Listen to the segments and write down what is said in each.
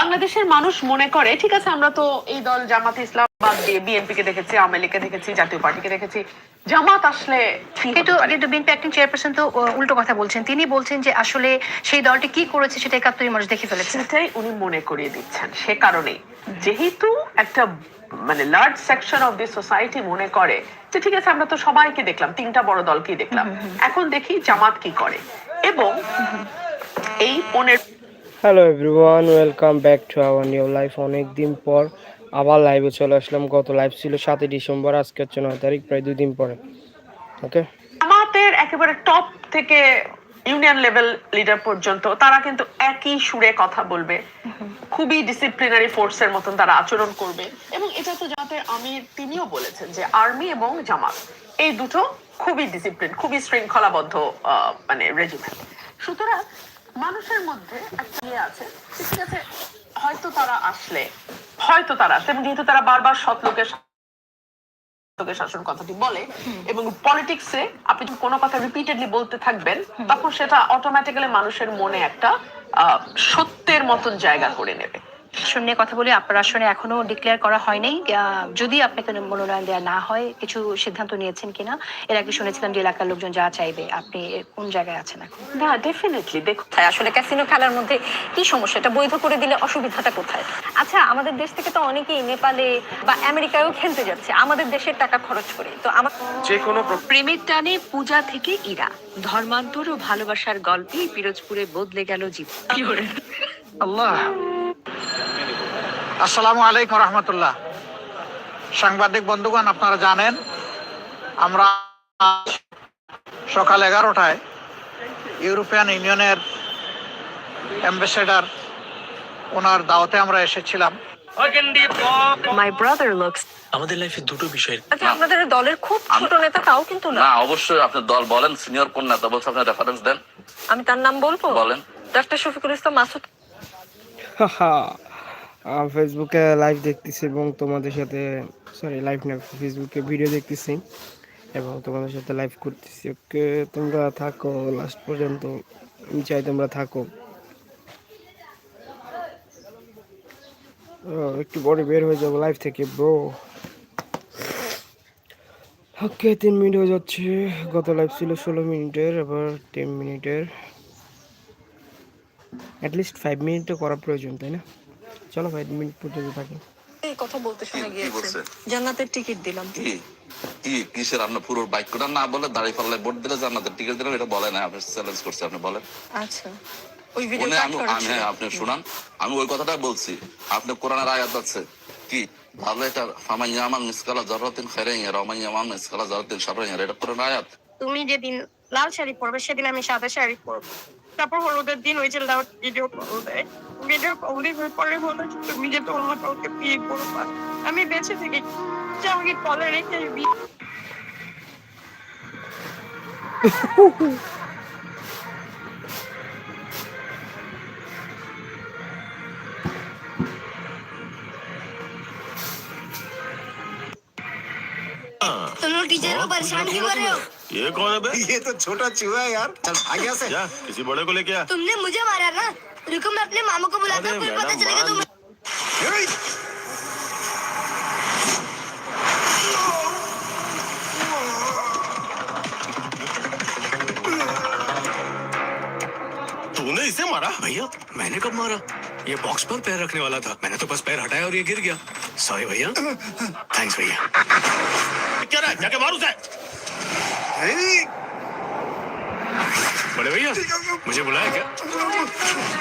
বাংলাদেশের মানুষ মনে করে ঠিক আছে আমরা তো এই দল জামাতে ইসলাম বাদ দিয়ে বিএনপি কে দেখেছি আওয়ামী লীগকে দেখেছি জাতীয় পার্টিকে দেখেছি। জামাত আসলে কিন্তু কিন্তু বিএনপি অ্যাক্টিং চেয়ারপারসন তো উল্টো কথা বলছেন। তিনি বলছেন যে আসলে সেই দলটি কি করেছে সেটা একাত্তরের মানুষ দেখে ফেলেছে। সেটাই উনি মনে করিয়ে দিচ্ছেন সে কারণেই। যেহেতু একটা মানে large section of the society মনে করে যে ঠিক আছে আমরা তো সবাইকে দেখলাম তিনটা বড় দলকেই দেখলাম। এখন দেখি জামাত কি করে। এবং এই পনেরো hello everyone welcome back to our new life অনেক দিন পর আবার লাইভে চলে আসলাম। গত লাইভ ছিল সাতই ডিসেম্বর, আজকে হচ্ছে নয় তারিখ, প্রায় দুই দিন পরে। ওকে আমাদের একেবারে টপ থেকে ইউনিয়ন লেভেল লিডার পর্যন্ত তারা কিন্তু একই সুরে কথা বলবে। খুবই ডিসিপ্লিনারি ফোর্সের মতন তারা আচরণ করবে। এবং এটা তো যাতে আমি তিনিও বলেছেন যে আর্মি এবং জামাত, এই দুটো খুবই ডিসিপ্লিন খুবই শৃঙ্খলাবদ্ধ মানে রেজিমেন্ট সুতরাং মানুষের মধ্যে একটা ইয়ে আছে ঠিক আছে? হয়তো তারা আসলে হয়তো তারা আসলে এবং যেহেতু তারা বারবার সৎ লোকের লোকের শাসন কথাটি বলে এবং পলিটিক্সে আপনি যখন কোনো কথা রিপিটেডলি বলতে থাকবেন তখন সেটা অটোমেটিক্যালি মানুষের মনে একটা আহ, সত্যের মতন জায়গা করে নেবে। আসন নিয়ে কথা বলি আপনার আসনে এখনও ডিক্লেয়ার করা হয়নি। আহ, যদি আপনাকে মনোনয়ন দেওয়া না হয় কিছু সিদ্ধান্ত নিয়েছেন কিনা? এর আগে শুনেছিলাম যে এলাকার লোকজন যা চাইবে আপনি কোন জায়গায় আছেন এখন? না ডেফিনেটলি দেখুন কোথায়? আসলে ক্যাসিনো খেলার মধ্যে কি সমস্যা এটা বৈধ করে দিলে অসুবিধাটা কোথায়? আচ্ছা আমাদের দেশ থেকে তো অনেকেই নেপালে বা আমেরিকায়ও খেলতে যাচ্ছে। আমাদের দেশের টাকা খরচ করে। তো আমার যে কোনো প্রেমের টানে পূজা থেকে ইরা। ধর্মান্তর ও ভালোবাসার গল্পে পিরোজপুরে বদলে গেল জীবন। আল্লাহ! আসসালামু আলাইকুম রহমতুল্লাহ। সাংবাদিক বন্ধুগণ আপনারা জানেন আমরা সকাল এগারোটায় ইউরোপিয়ান ইউনিয়নের অ্যাম্বাসেডার ওনার দাওয়াতে আমরা এসেছিলাম। মাই ব্রাদার লুকস আমাদের লাইফে দুটো বিষয়। আচ্ছা আপনাদের দলের খুব ছোট নেতা তাও কিন্তু না। না অবশ্যই আপনি দল বলেন সিনিয়র কোন নেতা বলছে আপনি রেফারেন্স দেন। আমি তার নাম বলব? বলেন। ডক্টর শফিকুল ইসলাম মাসুদ। ফেসবুকে লাইভ দেখতেছি এবং তোমাদের সাথে সরি লাইভ না ফেসবুকে ভিডিও দেখতেছি এবং তোমাদের সাথে লাইভ করতেছি। ওকে তোমরা থাকো লাস্ট পর্যন্ত। চাই তোমরা থাকো। একটু পরে বের হয়ে যাব লাইভ থেকে ব্রো ওকে তিন মিনিট হয়ে যাচ্ছে। গত লাইভ ছিল ষোলো মিনিটের আবার টেন মিনিটের অ্যাটলিস্ট ফাইভ মিনিটও করা প্রয়োজন, তাই না? চলো ফাইভ মিনিট পর্যন্ত থাকি। এই কথা বলতে শুনে কি গিয়েছে। জান্নাতের টিকিট দিলাম। কি? কি কিসের আপনার পুরো বাক্যটা না বলে দাঁড়িয়ে পাল্লায় ভোট দিলে জান্নাতের টিকিট দিলাম এটা বলে না আপনি চ্যালেঞ্জ করছে আপনি বলেন। আচ্ছা। ওই ভিডিও আমি আমি হ্যাঁ আপনি শুনান। আমি ওই কথাটা বলছি। আপনি কোরআনের আয়াত আছে। কি? ভালো এটা ফামাইয়া আমার মিসকালা জররাতিন খাইরাইয়া রমাইয়া আমার মিসকালা জররাতিন শাররাইয়া এটা কোরআন আয়াত। তুমি যেদিন লাল শাড়ি পরবে সেদিন আমি সাদা শাড়ি পরবো। তারপর হলুদের দিন ওই ছেলেটা ভিডিও কল দেয় ভিডিও কল দিয়ে পরে বলে যে, তুমি যে তোর মা কাউকে বিয়ে করবা আমি বেঁচে থেকে যে আমাকে কলে রেখে বিয়ে तुम लोग टीचर को परेशान क्यों कर रहे हो ये कौन है बे? ये तो छोटा चूहा है यार। चल भाग यहाँ से। क्या किसी बड़े को लेके आ। तुमने मुझे मारा ना? रुको मैं अपने मामा को बुलाता हूँ फिर पता चलेगा तुम तूने इसे मारा? भैया मैंने कब मारा? ये बॉक्स पर पैर रखने वाला था। मैंने तो बस पैर हटाया और ये गिर गया। सॉरी भैया। थैंक्स भैया। क्या रहा है? जाके मारू उसे? बड़े भैया मुझे बुलाया क्या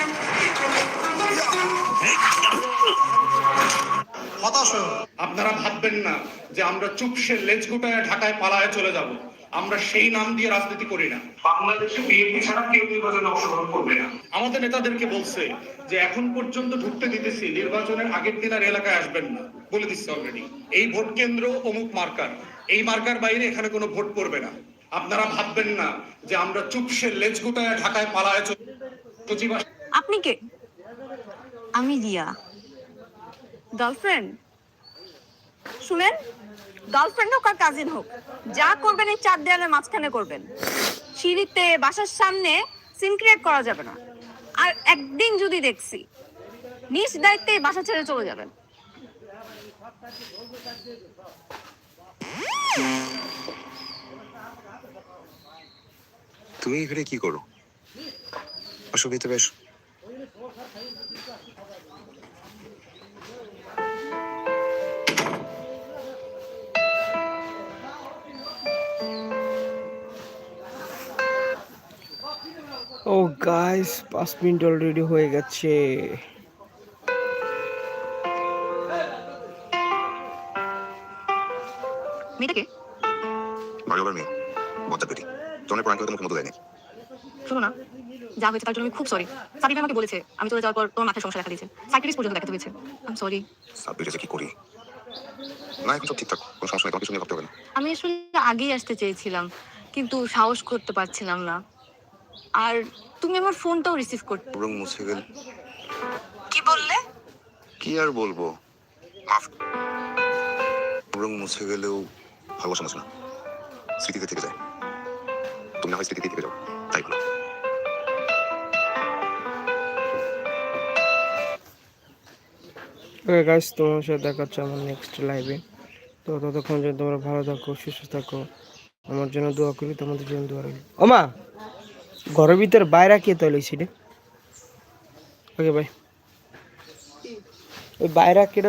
হতাশ হয়েও না। আপনারা ভাববেন না যে আমরা চুপসে লেজ গুটায় ঢাকায় পালায় চলে যাব আমরা সেই নাম দিয়ে রাজনীতি করি না বাংলাদেশে বিএনপি ছাড়া কেউ নির্বাচনে অংশগ্রহণ করবে না আমাদের নেতাদেরকে বলছে যে এখন পর্যন্ত ঢুকতে দিতেছি নির্বাচনের আগের দিন আর এলাকায় আসবেন না বলে দিচ্ছে অলরেডি এই ভোট কেন্দ্র অমুক মার্কার এই মার্কার বাইরে এখানে কোনো ভোট পড়বে না। আপনারা ভাববেন না যে আমরা চুপসে লেজ গুটায় ঢাকায় পালায় আপনি কে? আমি রিয়া গার্লফ্রেন্ড? শুনেন গার্লফ্রেন্ড হোক আর কাজিন হোক, যা করবেন এই চার দেয়ালের মাঝখানে করবেন। সিঁড়িতে, বাসার সামনে সিন ক্রিয়েট করা যাবে না। আর একদিন যদি দেখছি, নিজ দায়িত্বে বাসা ছেড়ে চলে যাবেন। তুমি এখানে কি করো? অসুবিধা বেশ ও গাইস পাঁচ মিনিট অলরেডি হয়ে গেছে। মেয়েটাকে? বাড়িওয়ালার মেয়ে। বজ্জা পেটি। তোমার প্রাণ করে তোমাকে মতো দেয়নি শোনো না যা হয়েছে তার জন্য আমি খুব সরি সাবির আমাকে বলেছে আমি চলে যাওয়ার পর তোমার মাথায় সমস্যা দেখা দিয়েছে। সাইকিয়াট্রিস্ট পর্যন্ত দেখাতে হয়েছে। আই সরি সাব্বির যে কি করি? না এখন সব ঠিকঠাক। কোনো সমস্যা নেই তোমার কিছু নিয়ে ভাবতে হবে না। আমি আসলে আগেই আসতে চেয়েছিলাম কিন্তু সাহস করতে পারছিলাম না। আর তুমি আমার ফোনটাও রিসিভ করতে রং মুছে গেল কি বললে? কি আর বলব? রং মুছে গেলেও ভালোবাসা মুছে না। স্মৃতিতে থেকে যায়। তুমি না হয় স্মৃতিতে থেকে যাও। তাই বলো। ওকে গাইস তোমার সাথে দেখা হচ্ছে আমার নেক্সট লাইভে তো ততক্ষণ যেন তোমরা ভালো থাকো, সুস্থ থাকো। আমার জন্য দোয়া করি, তোমাদের জন্য দোয়া রাখি ওমা ঘরের ভিতর বাইরে কে তৈলছি রে? ওকে ভাই ওই বাইরে কেটে